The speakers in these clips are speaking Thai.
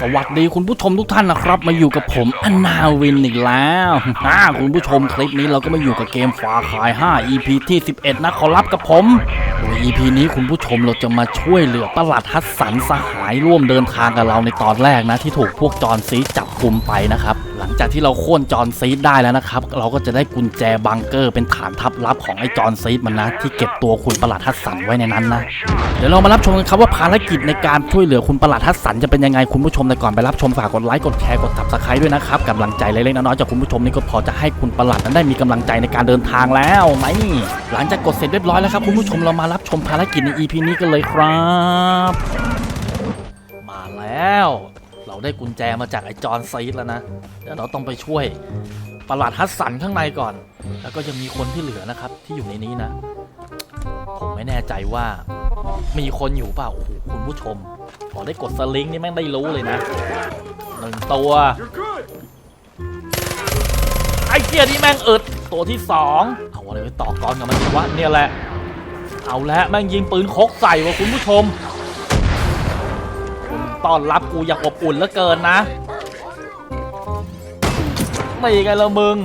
สวัสดีคุณผู้ชมทุกท่านนะครับ มาอยู่กับผมอนาวินอีกแล้วฮ่าคุณผู้ชมคลิปนี้เราก็มาอยู่กับเกมฟาคาย 5 EP ที่ 11 นะขอรับกับผมโดย EP นี้คุณผู้ชมเราจะมาช่วยเหลือประหลัดฮัสสันสหายร่วมเดินทางกับเราในตอนแรกนะ ที่ถูกพวกจอนซีจับกลุ่มไปนะครับหลังจากที่เราโค่นจอร์นซีดได้แล้วนะครับ เราก็จะได้กุญแจบังเกอร์เป็นฐานทัพลับของไอ้จอร์นซีดมันนะ ที่เก็บตัวคุณประหลัดฮัสสันไว้ในนั้นนะเดี๋ยวเรามารับชมกันครับว่าภารกิจในการช่วยเหลือคุณประหลัดทัศสันจะเป็นยังไงคุณผู้ชมแต่ก่อนไปรับชมฝากกดไลค์กดแชร์กด subscribe ด้วยนะครับกำลังใจเล็กๆน้อยๆจากคุณผู้ชมนี่ก็พอจะให้คุณประหลัดนั้นได้มีกำลังใจในการเดินทางแล้วไหมหลังจากกดเสร็จเรียบร้อยแล้วครับคุณผู้ชมเรามารับชมภารกิจใน EP นี้กันเลยครับ มาแล้ว เราได้กุญแจมาจากไอ้จอห์นซีดแล้วนะ เดี๋ยวเราต้องไปช่วยประหลัดฮัสสันข้างในก่อน แล้วก็ยังมีคนที่เหลือนะครับ ที่อยู่ในนี้นะ ผมไม่แน่ใจว่ามีคนอยู่เปล่าโอ้โหคุณผู้ชมพอได้กดสลิงนี่แม่งได้รู้เลยนะหนึ่งตัวไอ้เกียนี่แม่งอึดตัวที่สองเอาอะไรไปต่อกรกับมันดีวะเนี่ยแหละ เอาละแม่งยิงปืนคกใส่ว่ะคุณผู้ชม ต้อนรับกูอย่างอบอุ่นเหลือเกินนะไม่ไงละมึง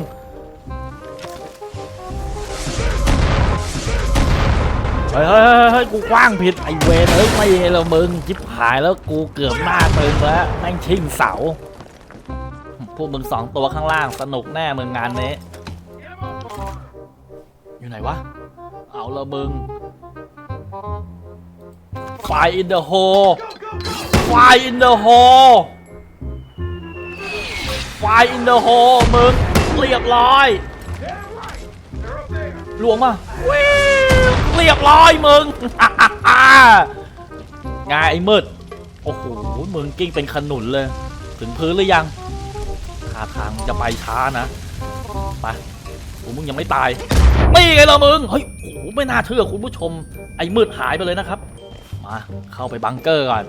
เฮ้ยเฮ้ยเฮ้ยเฮ้ยกูกว้างผิดไอเวนเอ้ยไม่ให้เรามึงจิบหายแล้วกูเกือบหน้าตึงแล้วแม่งชิงเสาพวกมึงสองตัวข้างล่างสนุกแน่มึงงานนี้ อยู่ไหนวะ เอาละมึง Fire in the hole Fire in the hole Fire in the hole มึงเรียบร้อยหลวงมาวิเรียบร้อยมึงไงไอ้มืดโอ้โหมึงกิ้งเป็นขนุนเลย ถึงพื้นหรือยังท่าทางจะไปช้านะไปโอ้มึงยังไม่ตายไม่ไงล่ะมึงเฮ้ยโอ้โหไม่น่าเชื่อคุณผู้ชม ไอ้มืดหายไปเลยนะครับ มาเข้าไปบังเกอร์ก่อน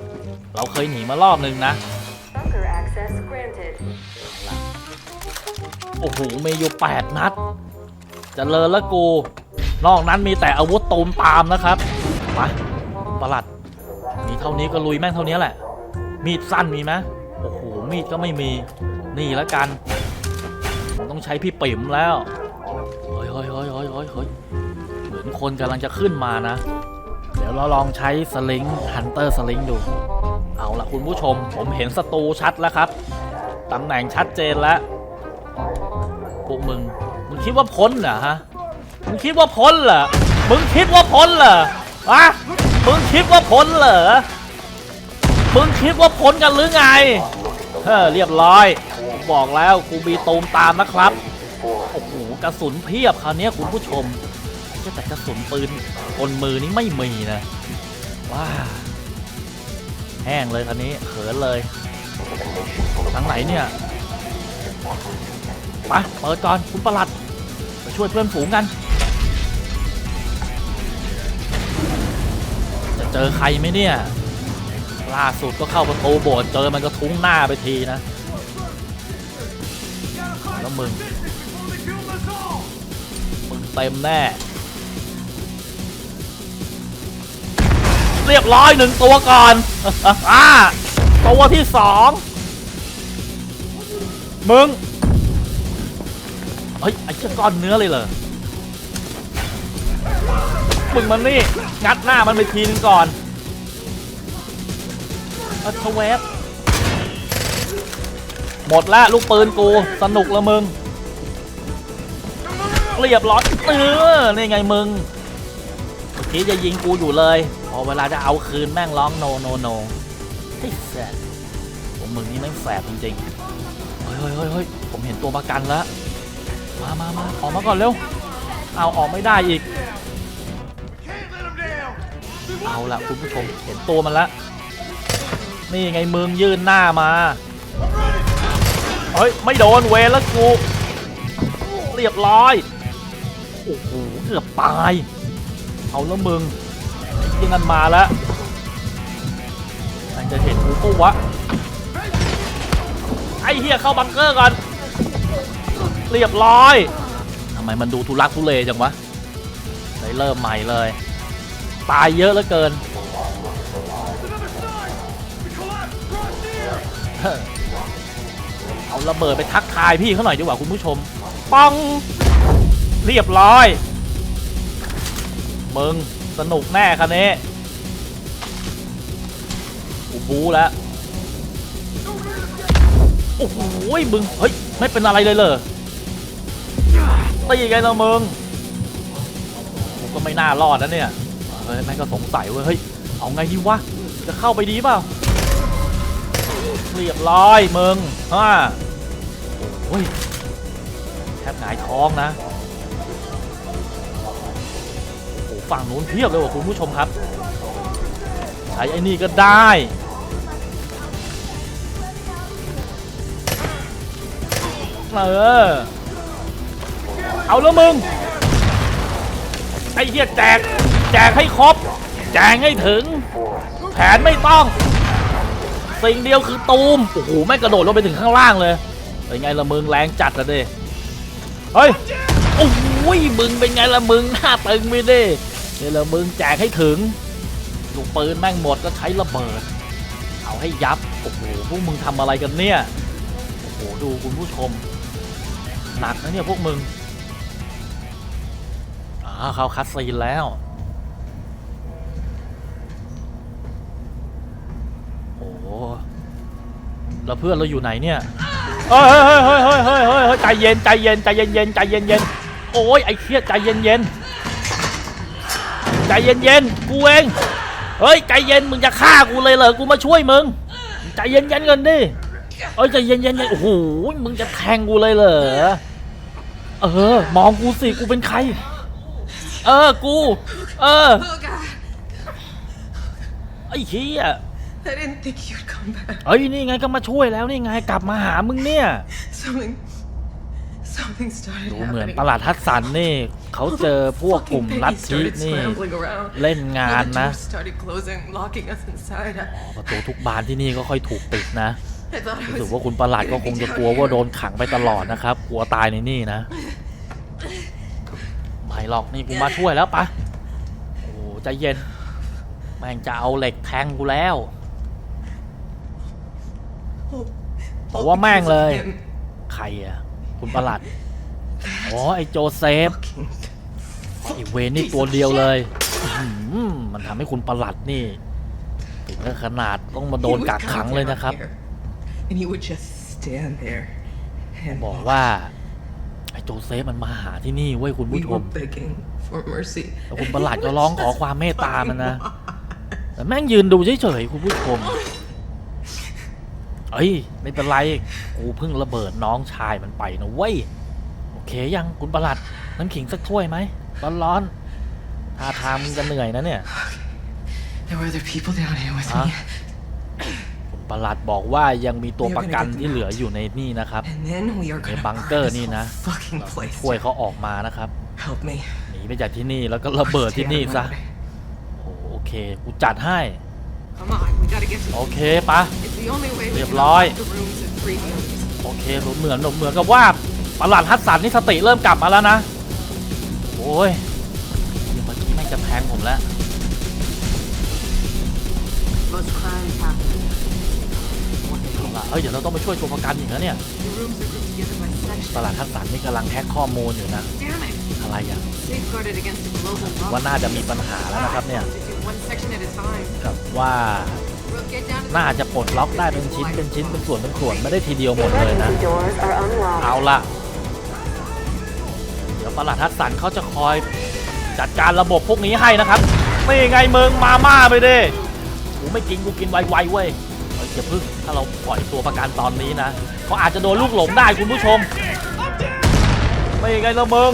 เราเคยหนีมารอบนึงนะ Bunker access granted. โอ้โหมีอยู่แปดนัดจเจริญแล้วกู นอกนั้นมีแต่อาวุธตูมตามนะครับมาประหลัด มีเท่านี้ก็ลุยแม่งเท่านี้แหละ มีดสั้นมีไหมโอ้โห มีดก็ไม่มี นี่แล้วกันผมต้องใช้พี่ปิ๋มแล้วเฮ้ยเฮ้ยเฮ้ยเฮ้ยเฮ้ยเฮ้ยเหมือนคนกำลังจะขึ้นมานะ เดี๋ยวเราลองใช้สลิงฮันเตอร์สลิงดู เอาละคุณผู้ชม ผมเห็นศัตรูชัดแล้วครับตำแหน่งชัดเจนแล้วพวกมึง มึงคิดว่าพ้นเหรอฮะ มึงคิดว่าพ้นเหรอ มึงคิดว่าพ้นเหรอวะมึงคิดว่าพ้นเหรอ มึงคิดว่าพ้นกันหรือไง เฮ้อเรียบร้อย บอกแล้วกูมีตูมตามนะครับ โอ้โหกระสุนเพียบคราวนี้คุณผู้ชม แต่กระสุนปืนกลมือนี้ไม่มีนะ ว้า แห้งเลยคราวนี้เขินเลยทางไหนเนี่ยไปเปิดก่อนคุณประหลัดไปช่วยเพื่อนฝูงกัน จะเจอใครไหมเนี่ยล่าสุดก็เข้าประตูโบสถ์เจอมันก็ทุ้งหน้าไปทีนะ แล้วมึง มึงเต็มแน่ เรียบร้อยหนึ่งตัวก่อนอ่าตัวที่สองมึงเฮ้ยไอ้เจ้าก้อนเนื้อเลยเหรอมึงมันนี่ งัดหน้ามันไปทีนึงก่อนอาทแวบหมดแล้วลูกปืนกู สนุกละมึง เรียบร้อยเออนี่ไงมึงเมื่อกี้จะยิงกูอยู่เลย พอเวลาจะเอาคืนแม่งร้องโนโนโนเฮ้แสบผมมึงนี่แม่งแสบจริงๆเฮ้ยเฮ้ยเฮ้ยเฮ้ยผมเห็นตัวประกันแล้ว มามามาออกมาก่อนเร็ว เอาออกไม่ได้อีก เอาละคุณผู้ชมเห็นตัวมันล้วนี่ไงมึงยื่นหน้ามา เฮ้ย ไม่โดนเวรแล้วกู เรียบร้อย โอ้โห เกือบตาย เอาแล้วมึง ยังนันมาแล้วมันจะเห็นกูปุ๊วะ ไอ้เฮียเข้าบังเกอร์ก่อน เรียบร้อยทำไมมันดูทุลักทุเลจังวะได้เริ่มใหม่เลย ตายเยอะเหลือเกินเอเอาระเบิดไปทักทายพี่เขาหน่อยดีกว่าคุณผู้ชมป้อง เรียบร้อยมึง สนุกแน่คันนี้กูบูแล้วโอ้โหมึงเฮ้ยไม่เป็นอะไรเลยเหรอตีไงละมึงกูก็ไม่น่ารอดนะเนี่ยเฮ้ยแม่งก็สงสัยเว้ยเฮ้ยเอาไงดีวะจะเข้าไปดีเปล่าเรียบร้อยมึงฮ่าโอ้ยแทบหงายท้องนะ ฝั่งนู้นเพียบเลยว่ะคุณผู้ชมครับใช้ไอ้นี่ก็ได้เออเอาแล้วมึง ไอ้เหี้ยแจก แจกให้ครบ แจกให้ถึง แผนไม่ต้อง สิ่งเดียวคือตูม โอ้โห แม่กระโดดลงไปถึงข้างล่างเลยเป็นไงละมึงแรงจัดละดิเฮ้ย โอ้โหมึงเป็นไงละมึงหน้าตึงไปดิเนี่ยละมึงแจกให้ถึงลูกปืนแม่งหมดก็ใช้ระเบิด เอาให้ยับ โอ้โหพวกมึงทำอะไรกันเนี่ย โอ้โห ดูคุณผู้ชม หนักนะเนี่ยพวกมึงอ่าเขาคัดซีนแล้ว โอ้แล้วเพื่อนเราอยู่ไหนเนี่ยเฮ้ยเฮ้ยเฮ้ยเฮ้ยเฮ้ยเฮ้ยเฮ้ยใจเย็นใจเย็นใจเย็นเย็นใจเย็นเย็นโอ้ยไอ้เครียดใจเย็นเย็น ใจเย็นเย็นกูเอง เฮ้ยใจเย็นมึงจะฆ่ากูเลยเหรอ กูมาช่วยมึง ใจเย็นเย็นกันดิ เอ้ยใจเย็นเย็นเย็นโอ้โห มึงจะแทงกูเลยเหรอ เออ มองกูสิ กูเป็นใคร เออ กู เออ Oh God, ไอ้เหี้ย I didn't think you'd come back. เอ้ยนี่ไงก็มาช่วยแล้วนี่ไงกลับมาหามึงเนี่ย Something, something started ดูเหมือน happening. ประหลาดทัศนนี่เขาเจอพวกกลุ่ม Fucking ลัท Peggy ธิ started นี่ scrambling around. เล่นงาน The นะ doors started closing, locking us inside. I, ประตูทุกบานที่นี่ก็ค่อยถูกปิดนะ I thought I รู้สึก was ว่าคุณประหลาดก็คงจะกลัวว่าโดนขังไปตลอดนะครับ กลัวตายในนี่นะ ไม่หรอกนี่กูมาช่วยแล้วปะโอ้ใจเย็น แม่งจะเอาเหล็กแทงกูแล้วบอกว่าแม่งเลย him. ใครอะ คุณประหลัด อ๋อ ไอโจเซฟ Fucking ไอเวนนี่ตัวเดียวเลยอื้อหือมันทำให้คุณประหลัดนี่ถึงกับขนาดต้องมาโดน He would กัก come ขังเลย down นะครับ here, And he would just stand there. And บอกว่า ไอโจเซฟมันมาหาที่นี่เว้ยคุณ we ผู้ช were ม begging for mercy. แล้วคุณประหลัดก็ร้องขอความเมตตามันนะ แต่แม่งยืนดูเฉยๆคุณผู้ชม เอ้ยไม่เป็นไร กูเพิ่งระเบิดน้องชายมันไปนะเว้ย โอเคยังคุณประหลัดน้ำขิงสักถ้วยไหมร้อนๆท่าทางมึงจะเหนื่อยนะเนี่ย There were other people down here with Huh? me. คุณประหลัดบอกว่ายังมีตัวประกันที่เหลืออยู่ในนี่นะครับ And then we are ใน gonna บัง burn เกอร์ this นี่ whole นะ fucking place. ช่วยเขาออกมานะครับ Help me. หนีไปจากที่นี่แล้วก็ระเบิดที่นี่ซะโอ้โอเค กูจัดให้ Come on, we gotta get to โอเคปะ It's the only way we เรียบ can ร้อย unlock the rooms and free the others. โอเคเหมือนเหมือนกับว่าประหลัดฮัตสันนี่สติเริ่มกลับมาแล้วนะ โอ้ยเดี๋ยวเมื่อกี้แม่งจะแทงผมแล้ว Most crimes happen. เอาล่ะเฮ้ยเดี๋ยวเราต้องไปช่วยตัวประกันอีกนะเนี่ย The rooms are grouped together by section. ประหลัดฮัตสันนี่กำลังแฮกข้อมูลอยู่นะ Damn it! อะไรอะ Safeguarded against a global ว่า lock. น่าจะมีปัญหาแล้วนะครับเนี่ย To do one section at a time. กับว่า We'll get down to the น่าจะปลดล็อกได้เป็นชิ้นเป็นชิ้นเป็นส่วนเป็นส่วนไม่ได้ทีเดียวหมดเลยนะ Emergency doors are unlocked. เอาล่ะเดี๋ยวประหลัดฮัตสันเขาจะคอยจัดการระบบพวกนี้ให้นะครับนี่ไงมึงมาม่าไปดิกูไม่กินกูกินไวๆเว้ยเฮ้ยอย่าพึ่งถ้าเราปล่อยตัวประกันตอนนี้นะเขาอาจจะโดนลูกหลงได้คุณผู้ชม ไม่ไงละมึง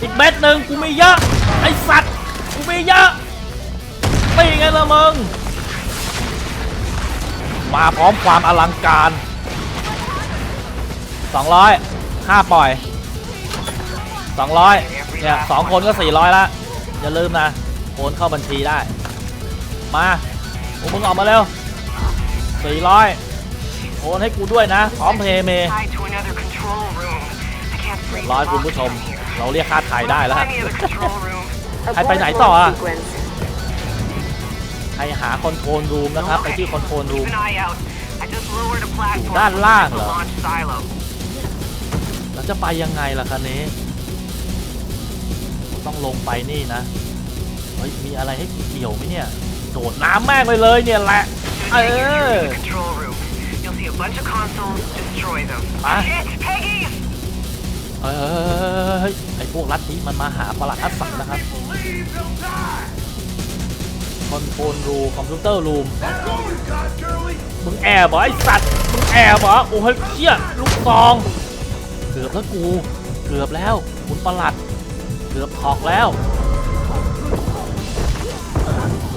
อีกเม็ดหนึ่งกูไม่เยอะไอสัตว์กูไม่เยอะไม่ไงละมึง มาพร้อมความอลังการ 200ค่าปล่อย 200 เนี่ยสองคนก็ 400 ละ อย่าลืมนะโอนเข้าบัญชีได้ มาพวกมึงออกมาเร็ว 400 โอนให้กูด้วยนะ พร้อมเพย์เมย์ร้อยคุณผู้ชม เราเรียกค่าถ่ายได้แล้วให้ไปไหนต่ออะ sequence. ให้หาคอนโทรลรูมนะครับไปที่คอนโทรลรูม Keep an eye out. I just lowered a platform ด้านล่างเหรอ to launch silo. แล้วจะไปยังไงล่ะคันนี้ ต้องลงไปนี่นะเฮ้ยมีอะไรให้เกี่ยวไหมเนี่ยโดดน้ำแม่งไปเลยเนี่ยแหละเอ Should take you อ to the control room. You'll see a bunch of consoles. Destroy them. Ah. Shit, Peggy! เฮ้ยเฮ้ยไอพวกลัทธิมันมาหาประหลาดอัศสันนะครับ คอนโทรลรูคอมพิวเตอร์รูมมึงแอบเหรอไอสัตว์มึงแอบเหรอโอ้ยเชี่ยลูกซอง เกือบแล้วกูเกือบแล้วคุณประหลัด เกือบถอกแล้ว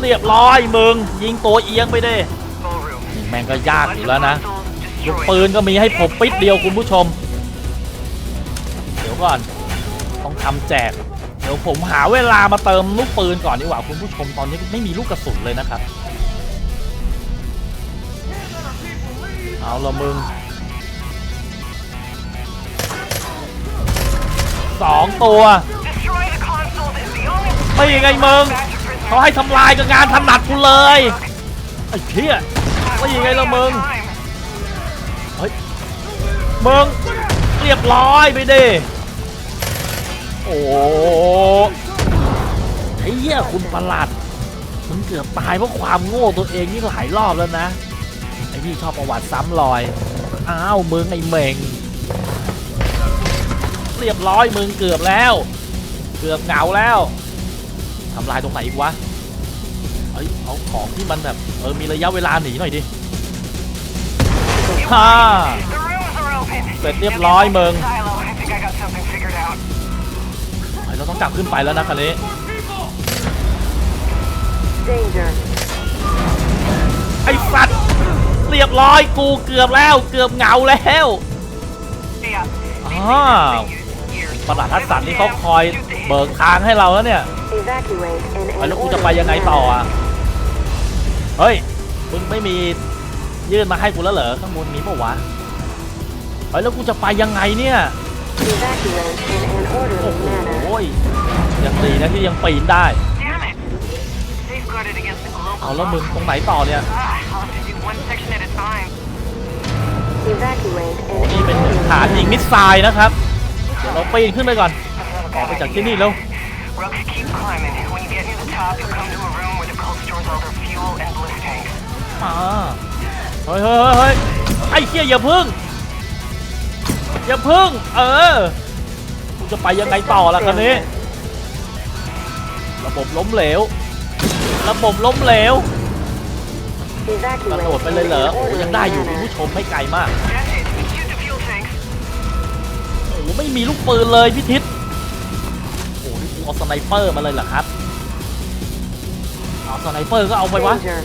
เรียบร้อยมึง ยิงตัวเอียงไปเดิ Control room. นี่แม่งก็ยากอยู่แล้วนะลูกปืนก็มีให้ผมปิดเดียวคุณผู้ชม เดี๋ยวก่อน ต้องทำแจก ดี๋ยวผมหาเวลามาเติมลูกปืนก่อนดีกว่าคุณผู้ชมตอนนี้ไม่มีลูกกระสุนเลยนะครับ เอาละมึงสองตัวไม่ยังไงมึงเขาให้ทำลายกับงานถนัดกูเลยไอ้เหี้ยไม่ยังไงละมึง Time. มึงเรียบร้อยไปดิ โอ้ไอ้เหี้ยคุณประหลัดมึงเกือบตายเพราะความโง่ตัวเองนี่หลายรอบแล้วนะ ไอ้นี่ชอบประวัติซ้ำรอย อ้าวมึงไอ้เหม่งเรียบร้อยมึงเกือบแล้ว เกือบเหงาแล้วทำลายตรงไหนอีกวะเอ้ยเอาของที่มันแบบเออมีระยะเวลาหนีหน่อยดิฮ่า The rooms are open. เสร็จเรียบร้อยมึง ต้องกลับขึ้นไปแล้วนะคันนี้ Danger. ไอ้สัตว์เรียบร้อยกูเกือบแล้ว เกือบเหงาแล้ว Yeah. อ้าวประหลาดทัศน์นี่เขาคอยเบิกทางให้เราแล้วเนี่ย Evacuate in เฮ้ย an แล้วกูจะ orderly ไปยังไงต่อ manner. อะเฮ้ยมึงไม่มียื่นมาให้กูแล้วเหรอข้างบนมีปะวะเฮ้ยแล้วกูจะไปยังไงเนี่ย Evacuate in an โอ้ orderly โห manner. ยัง ดีนะที่ยังปีนได้ Damn it. Safeguarded against the global เอาแล้วมึงตรงไหนต่อเนี่ย Ah, I'll have to do one section at a time. Evacuate โอ้ in นี่ an เป็น orderly ฐานยิง manner. มิสไซล์นะครับ เดี๋ยวเราปีนขึ้นไปก่อนออกไปจากที่นี่แล้ว Rook, keep climbing. When you get near the top, you'll come to a room where the cult stores all their fuel and bliss tanks. อ่าเฮ้ยเฮ้ยเฮ้ยไอ้เหี้ยอย่าพึ่ง อย่าพึ่ง เออกูจะไปยังไงต่อล่ะคันนี้ ระบบล้มเหลว ระบบล้มเหลวกระ Evacuate โดดไป in เลยเหรอ an โอ้ยัง orderly ได้อยู่คุณ manner. ผู้ชมไม่ไกลมาก That's it. Shoot the fuel tanks. โอ้ไม่มีลูกปืนเลยพี่ทิศโอ้นี่กูเอาสไนเปอร์มาเลยเหรอครับ เอาสไนเปอร์ก็เอาไปวะ Danger.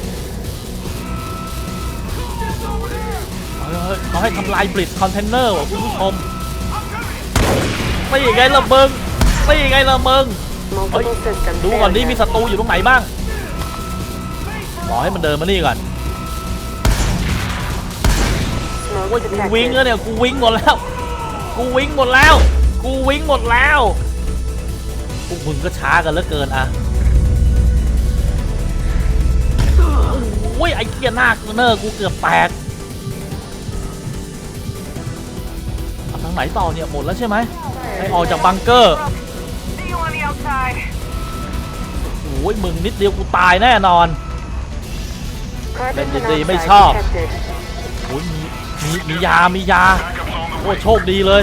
เฮ้ยเฮ้ยเขาให้ทำลายบริดคอนเทนเนอร์ว่ะคุณผู้ชมไม่ยังไงละมึงไม่ยังไงละมึง Multiple systems ดูก่อนนี่มี failure. ศัตรูอยู่ตรงไหนบ้างรอให้มันเดินมานี่ก่อน Smoke โอ้ยกูวิ่งแล้ว detected. เนี่ย กูวิ่งหมดแล้ว กูวิ่งหมดแล้ว กูวิ่งหมดแล้วพวกมึงก็ช้ากันเหลือเกินอะโอ้ยไอ้เกียหน้าเนอร์กูเกือบแตกเอาทางไหนต่อเนี่ยหมดแล้วใช่ไหมให้ออกจากบังเกอร์ outside. โอ้ยมึงนิดเดียวกูตายแน่นอน Carbon เล่นดีๆไม่ monoxide ชอบ detected. โอ้ยมีมีมียา มียาโอ้โชคดีเลย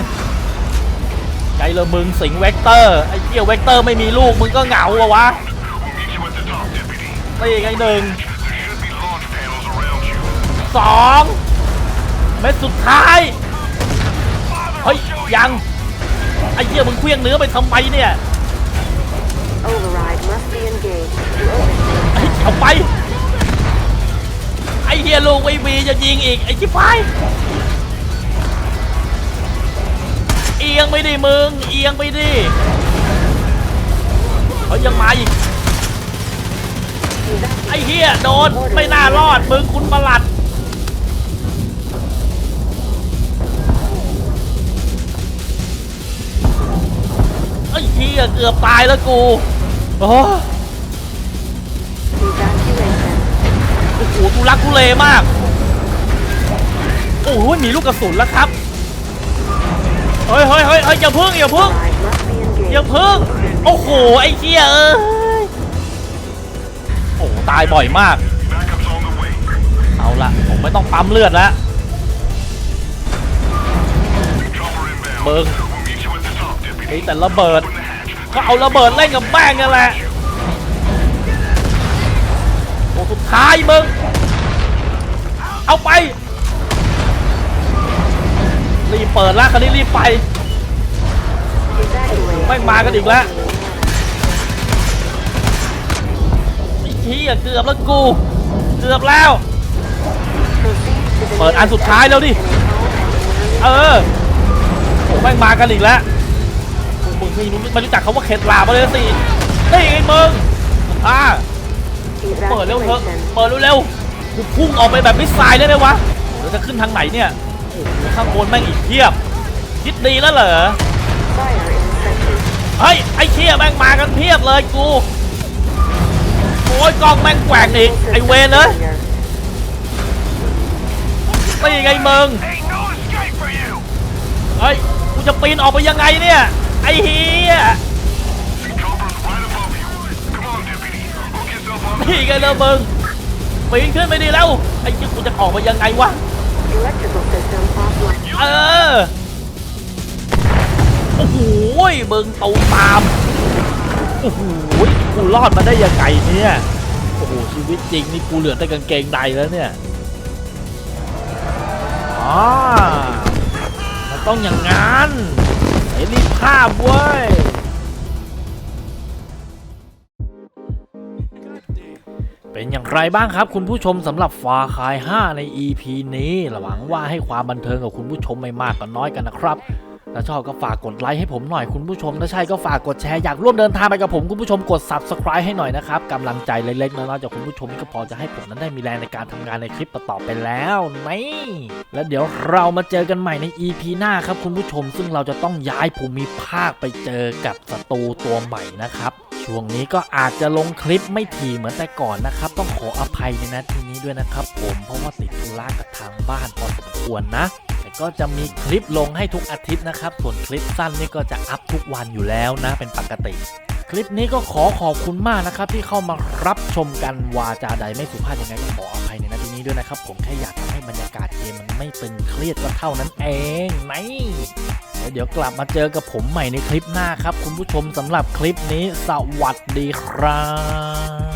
ไงละมึงสิงเวกเตอร์ ไอ้เกี้ยวเวกเตอร์ไม่มีลูกมึงก็เหงาอะวะตีไงหนึ่งสองเม็ดสุดท้ายเฮ้ยยัง ไอ้เหี้ยมึงเคลี้ยงเนื้อไปทำไมเนี่ย Override must be engaged to oversee ไอ้เอาไป ไอ้เหี้ยลูกไม่มีจะยิงอีก ไอ้ชิบหายเอียงไปดิมึง เอียงไปดิเฮ้ยยังมาอีก ไอ้เหี้ยโดนไม่น่ารอดมึงคุณประหลัด หี้ยเกือบตายแล้วกูโอ้โหโอ้โหทุลักทุเลมาก โอ้โหมีลูกกระสุนแล้วครับ เฮ้ยเฮ้ยเฮ้ยเฮ้ยอย่าพึ่งอย่าพึ่งอย่าพึ่ง โอ้โห ไอ้เหี้ยเอ้ย โอ้ตายบ่อยมาก เอาละผมไม่ต้องปั๊มเลือดแล้วเบิงไอ้แต่ระเบิด ก็เอาระเบิดเล่นกับแม่งนั่นแหละโอ้สุดท้ายมึง เอาไป รีบเปิดล้วคันนี้รีบไป Evacuate. แม่งมากันอีกแล้วไอ้เหี้ยเกือบแล้วกู เกือบแล้ว เปิดอันสุดท้ายแล้วดิ เออโอ้แม่งมากันอีกแล้ว มึงไม่รู้ไม่รู้จักเขาว่าเข็ดลาบมาเลยสินี่ไงมึงอ่าเปิดเร็วเถอะเปิดเร็วๆกูพุ่งออกไปแบบมิสไซล์ได้ไหมวะแล้วจะขึ้นทางไหนเนี่ยโอ้โหข้างบนแม่งอีกเพียบคิดดีแล้วเหรอเฮ้ยไอ้เชี่ยแม่งมากันเพียบเลยกูโอ้ยกล้องแม่งแกว่งอีกไอเวนเลยนี่ไงมึงเฮ้ยกูจะปีนออกไปยังไงเนี่ย ไอ้เฮียนี่ไงเลยมึงปีนขึ้นไปดีแล้ว ไอ้เหี้ยกูจะออกไปยังไงวะ Electrical system offline. เออ โอ้โหมึงตูตาม โอ้โหกูรอดมาได้ยังไงเนี่ย โอ้โห ชีวิตจริงนี่กูเหลือแต่กางเกงในแล้วเนี่ยอ๋อมันต้องอย่างงั้นเห็นรีภาพเว้ย เป็นอย่างไรบ้างครับคุณผู้ชมสำหรับฟาคาย 5 ใน EP นี้ หวังว่าให้ความบันเทิงกับคุณผู้ชมไม่มากก็น้อยกันนะครับ ถ้าชอบก็ฝากกดไลค์ให้ผมหน่อยคุณผู้ชม ถ้าใช่ก็ฝากกดแชร์อยากร่วมเดินทางไปกับผมคุณผู้ชมกด subscribe ให้หน่อยนะครับกำลังใจเล็กๆน้อยๆจากคุณผู้ชมนี่ก็พอจะให้ผมนั้นได้มีแรงในการทำงานในคลิปต่อไปแล้วนี่แล้วเดี๋ยวเรามาเจอกันใหม่ใน EP หน้าครับคุณผู้ชม ซึ่งเราจะต้องย้ายภูมิภาคไปเจอกับศัตรูตัวใหม่นะครับช่วงนี้ก็อาจจะลงคลิปไม่ถี่เหมือนแต่ก่อนนะครับ ต้องขออภัยในนาทีนี้ด้วยนะครับ ผมเพราะว่าติดธุระกับทางบ้านพอสมควรนะ ก็จะมีคลิปลงให้ทุกอาทิตย์นะครับ ส่วนคลิปสั้นนี่ก็จะอัพทุกวันอยู่แล้วนะเป็นปกติ คลิปนี้ก็ขอขอบคุณมากนะครับ ที่เข้ามารับชมกันวาจาใดไม่สุภาพยังไงก็ขออภัยในนาทีนี้ด้วยนะครับ ผมแค่อยากทำให้บรรยากาศเกมมันไม่ตึงเครียดก็เท่านั้นเองไหมเดี๋ยวกลับมาเจอกับผมใหม่ในคลิปหน้าครับ คุณผู้ชมสำหรับคลิปนี้สวัสดีครับ